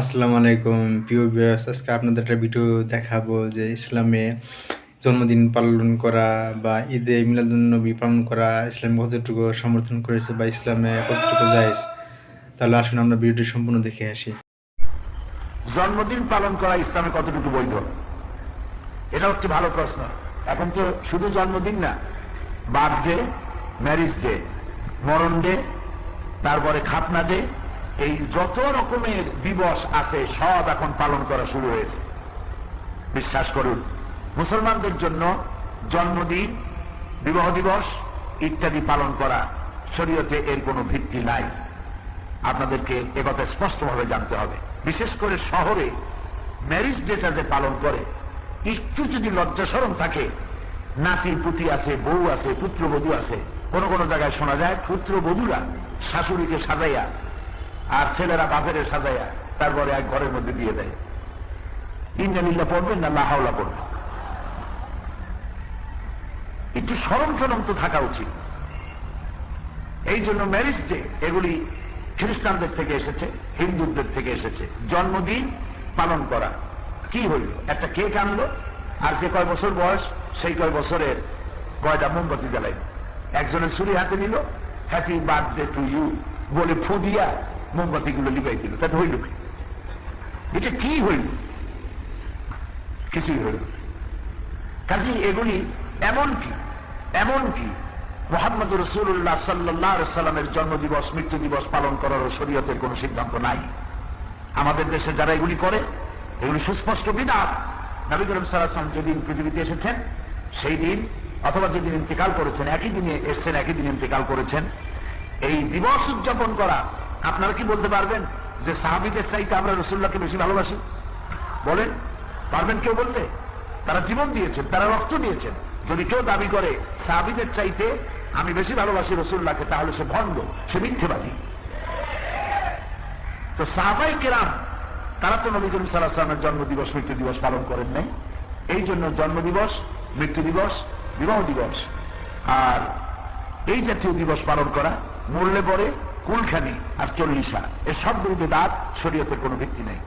আসসালামু আলাইকুম, প্রিয় ভিউয়ার্স আজকে আপনাদের একটা ভিডিও দেখাবো যে ইসলামে জন্মদিন পালন করা বা ঈদে মিলাদুন্নবী পালন করা ইসলাম কতটুকু সমর্থন করেছে বা ইসলামে কতটুকু জায়েজ? তাহলে আসুন আমরা ভিডিওটি সম্পূর্ণ দেখে আসি। জন্মদিন পালন করা ইসলামে কতটুকু বৈধ? এটা একটি ভালো প্রশ্ন। এখন তো শুধু জন্মদিন না বার্থডে ম্যারিজ ডে মরণ ডে তারপরে খাতনা ডে এই যত রকমের দিবস আছে, সব এখন পালন করা শুরু হয়েছে। বিশ্বাস করুন, মুসলমানদের জন্য জন্মদিন, বিবাহ দিবস ইত্যাদি পালন করা শরীয়তে এর কোনো ভিত্তি নাই। আপনাদেরকে একথা স্পষ্টভাবে জানতে হবে। বিশেষ করে শহরে ম্যারিজ ডেটা যে পালন করে, একটু যদি লজ্জা সরম থাকে নাতি পুতি আছে, বউ আছে, পুত্রবধূ আছে, কোন কোন জায়গায় শোনা যায়, পুত্রবধূরা শাশুড়িকে সাজাইয়া আর ছেলেরা বাপেরে সাজাইয়া তারপরে এক ঘরের মধ্যে দিয়ে দেয়। ইন্দ্রানিল্লা পড়বেন না লাহাওলা পড়বেন? একটু সরম সরম তো থাকা উচিত। এই জন্য ম্যারিজ ডে এগুলি খ্রিস্টানদের থেকে এসেছে, হিন্দুদের থেকে এসেছে। জন্মদিন পালন করা। কি হইল? একটা কেক আনলো, আর যে কয় বছর বয়স, সেই কয় বছরের কয়টা মোমবাতি জ্বালাই একজনের ছুরি হাতে নিল হ্যাপি বার্থডে টু ইউ বলে ফু দিয়া মোমবাতি গুলো লিবাই দিল তাতে হইল কি? এটা কি হইল? কিছুই হইল। কাজে এগুলি এমন কি? এমন কি? মোহাম্মদ রসুল্লাহ সাল্লাহ সাল্লামের জন্মদিবস মৃত্যু দিবস পালন করার শরীয়তের কোন সিদ্ধান্ত নাই। আমাদের দেশে যারা এগুলি করে, এগুলি সুস্পষ্ট বিধান। নবী করিম সাল্লাম যেদিন পৃথিবীতে এসেছেন, সেই দিন অথবা যেদিন ইন্তেকাল করেছেন, একই দিনে এসছেন, একই দিন ইন্তেকাল করেছেন, এই দিবস উদযাপন করা আপনারা কি বলতে পারবেন যে সাহাবিদের চাইতে আমরা রসুল্লাহকে বেশি ভালোবাসি? বলেন, পারবেন কেউ বলতে? তারা জীবন দিয়েছেন, তারা রক্ত দিয়েছেন। যদি কেউ দাবি করে, সাহাবিদের চাইতে আমি বেশি ভালোবাসি রসুল্লাহকে তাহলে সে ভণ্ড, সে মিথ্যেবাদী। তো সাহাবাই কেরাম, তারা তো নবী করিম সাল্লাহ সাল্লামের জন্ম মৃত্যু দিবস পালন করেন নাই। এই জন্য জন্ম দিবস মৃত্যু দিবস বিবাহ দিবস আর এই জাতীয় দিবস পালন করা মরলে পরে কুলখানি আর চল্লিশা এর সবগুলো দাঁত শরীয়তের কোনো ভিত্তি নেই।